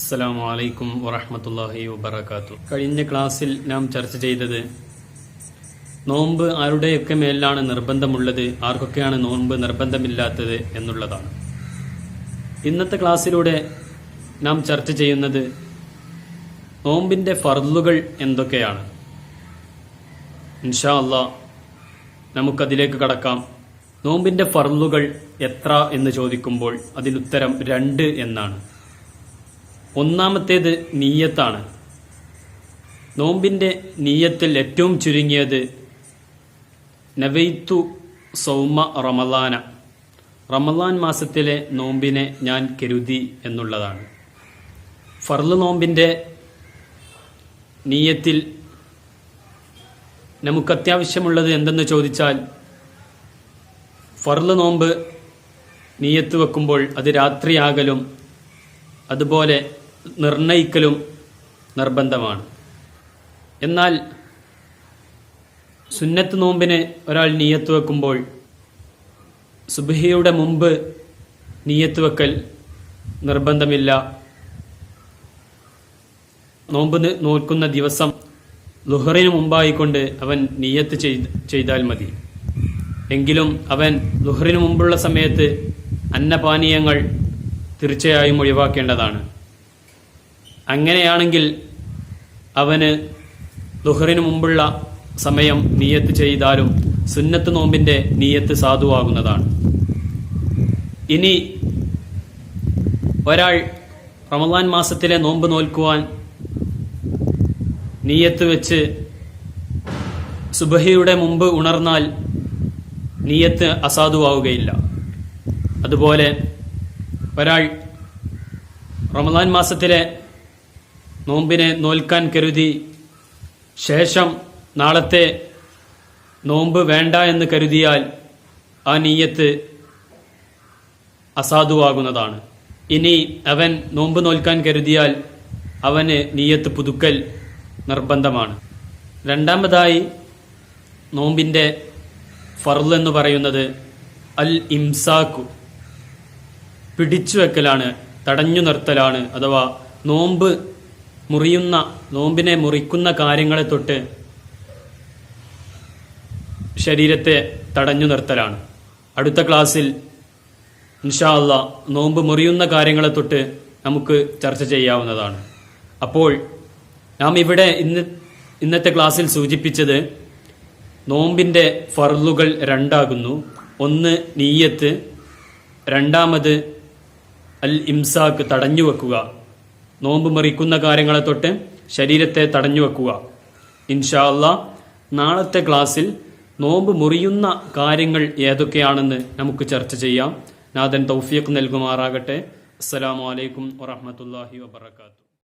അസ്സലാമു അലൈക്കും വറഹമത്തല്ലാഹി വബർക്കാത്തു കഴിഞ്ഞ ക്ലാസ്സിൽ നാം ചർച്ച ചെയ്തത് നോമ്പ് ആരുടെയൊക്കെ മേലാണ് നിർബന്ധമുള്ളത് ആർക്കൊക്കെയാണ് നോമ്പ് നിർബന്ധമില്ലാത്തത് എന്നുള്ളതാണ്. ഇന്നത്തെ ക്ലാസ്സിലൂടെ നാം ചർച്ച ചെയ്യുന്നത് നോമ്പിന്റെ ഫർലുകൾ എന്തൊക്കെയാണ്? ഇൻഷാ അല്ലാ നമുക്കതിലേക്ക് കടക്കാം. നോമ്പിന്റെ ഫർലുകൾ എത്ര എന്ന് ചോദിക്കുമ്പോൾ അതിനുത്തരം രണ്ട് എന്നാണ്. ഒന്നാമത്തേത് നീയത്താണ്. നോമ്പിന്റെ നീയത്തിൽ ഏറ്റവും ചുരുങ്ങിയത് നവൈത്തു സൗമ റമലാന റമലാൻ മാസത്തിലെ നോമ്പിനെ ഞാൻ കരുതി എന്നുള്ളതാണ്. ഫർൾ നോമ്പിന്റെ നീയത്തിൽ നമുക്ക് അത്യാവശ്യമുള്ളത് എന്തെന്ന് ചോദിച്ചാൽ ഫർൾ നോമ്പ് നീയത്ത് വെക്കുമ്പോൾ അത് രാത്രിയാകലും അതുപോലെ നിർണയിക്കലും നിർബന്ധമാണ്. എന്നാൽ സുന്നത്ത് നോമ്പിന് ഒരാൾ നീയത്ത് വെക്കുമ്പോൾ സുബഹിയുടെ മുമ്പ് നീയത്ത് വെക്കൽ നിർബന്ധമില്ല. നോമ്പ് നോക്കുന്ന ദിവസം ലുഹറിന് മുമ്പായിക്കൊണ്ട് അവൻ നീയത്ത് ചെയ്താൽ മതി. എങ്കിലും അവൻ ലുഹറിന് മുമ്പുള്ള സമയത്ത് അന്നപാനീയങ്ങൾ തീർച്ചയായും ഒഴിവാക്കേണ്ടതാണ്. അങ്ങനെയാണെങ്കിൽ അവന് ദുഹറിനു മുമ്പുള്ള സമയം നീയത്ത് ചെയ്താലും സുന്നത്ത് നോമ്പിന്റെ നീയത്ത് സാധുവാകുന്നതാണ്. ഇനി ഒരാൾ റമദാൻ മാസത്തിലെ നോമ്പ് നോൽക്കുവാൻ നീയത്ത് വെച്ച് സുബഹിയുടെ മുമ്പ് ഉണർന്നാൽ നീയത്ത് അസാധുവാവുകയില്ല. അതുപോലെ ഒരാൾ റമദാൻ മാസത്തിലെ നോമ്പിനെ നോൽക്കാൻ കരുതി ശേഷം നാളത്തെ നോമ്പ് വേണ്ട എന്ന് കരുതിയാൽ ആ നീയത്ത് അസാധുവാകുന്നതാണ്. ഇനി അവൻ നോമ്പ് നോൽക്കാൻ കരുതിയാൽ അവന് നീയത്ത് പുതുക്കൽ നിർബന്ധമാണ്. രണ്ടാമതായി നോമ്പിന്റെ ഫർൾ എന്ന് പറയുന്നത് അൽ ഇംസാക്കു പിടിച്ചു വെക്കലാണ് തടഞ്ഞു നിർത്തലാണ് അഥവാ നോമ്പ് മുറിയുന്ന നോമ്പിനെ മുറിക്കുന്ന കാര്യങ്ങളെ തൊട്ട് ശരീരത്തെ തടഞ്ഞു നിർത്തലാണ്. അടുത്ത ക്ലാസ്സിൽ ഇൻഷാ അല്ല നോമ്പ് മുറിയുന്ന കാര്യങ്ങളെ തൊട്ട് നമുക്ക് ചർച്ച ചെയ്യാവുന്നതാണ്. അപ്പോൾ നാം ഇവിടെ ഇന്ന് ഇന്നത്തെ ക്ലാസ്സിൽ സൂചിപ്പിച്ചത് നോമ്പിന്റെ ഫർലുകൾ രണ്ടാകുന്നു. ഒന്ന് നീയത്ത് രണ്ടാമത് അൽ ഇംസാക്ക് തടഞ്ഞു വെക്കുക. നോമ്പ് മറിക്കുന്ന കാര്യങ്ങളെ തൊട്ട് ശരീരത്തെ തടഞ്ഞു വെക്കുക. ഇൻഷാ അല്ലാ നാളത്തെ ക്ലാസ്സിൽ നോമ്പ് മുറിയുന്ന കാര്യങ്ങൾ ഏതൊക്കെയാണെന്ന് നമുക്ക് ചർച്ച ചെയ്യാം. നാഥൻ തൗഫീഖ് നൽകുമാറാകട്ടെ. അസ്സലാമു അലൈക്കും വറഹ്മത്തുള്ളാഹി വബറകാതുഹു.